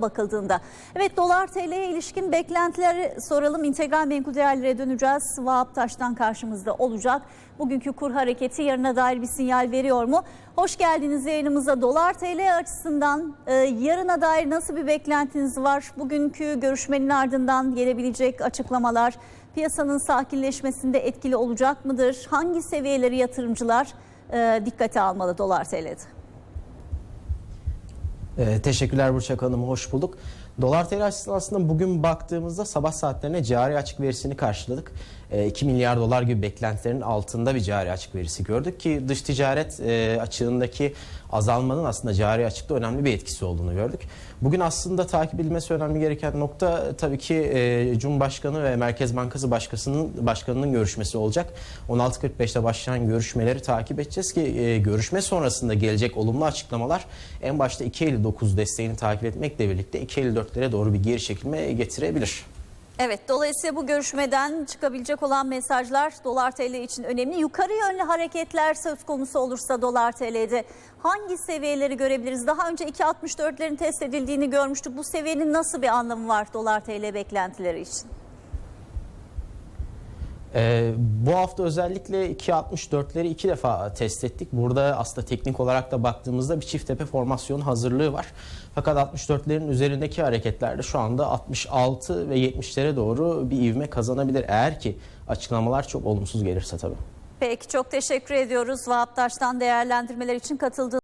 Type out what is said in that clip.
bakıldığında. Evet dolar TL'ye ilişkin beklentileri soralım. İntegral menkul değerlere döneceğiz. Vahap Taş'tan karşımızda olacak. Bugünkü kur hareketi yarına dair bir sinyal veriyor mu? Hoş geldiniz yayınımıza. Dolar TL açısından e, yarına dair nasıl bir beklentiniz var? Bugünkü görüşmenin ardından gelebilecek açıklamalar piyasanın sakinleşmesinde etkili olacak mıdır? Hangi seviyeleri yatırımcılar e, dikkate almalı dolar TL'de? Ee, teşekkürler Burçak Hanım, hoş bulduk. Dolar TL açısından aslında bugün baktığımızda sabah saatlerine cari açık verisini karşıladık. Ee, 2 milyar dolar gibi beklentilerin altında bir cari açık verisi gördük ki dış ticaret e, açığındaki azalmanın aslında cari açıkta önemli bir etkisi olduğunu gördük. Bugün aslında takip edilmesi önemli gereken nokta tabii ki e, Cumhurbaşkanı ve Merkez Bankası Başkanı'nın başkanının görüşmesi olacak. 16.45'te başlayan görüşmeleri takip edeceğiz ki e, görüşme sonrasında gelecek olumlu açıklamalar en başta 2.59 desteğini takip etmekle birlikte 2.54'lere doğru bir geri çekilme getirebilir. Evet dolayısıyla bu görüşmeden çıkabilecek olan mesajlar dolar TL için önemli. Yukarı yönlü hareketler söz konusu olursa dolar TL'de hangi seviyeleri görebiliriz? Daha önce 2.64'lerin test edildiğini görmüştük. Bu seviyenin nasıl bir anlamı var dolar TL beklentileri için? Ee, bu hafta özellikle 2.64'leri iki defa test ettik. Burada aslında teknik olarak da baktığımızda bir çift tepe formasyon hazırlığı var. Fakat 64'lerin üzerindeki hareketlerde şu anda 66 ve 70'lere doğru bir ivme kazanabilir. Eğer ki açıklamalar çok olumsuz gelirse tabii. Peki çok teşekkür ediyoruz Vahap Taş'tan değerlendirmeler için katıldığı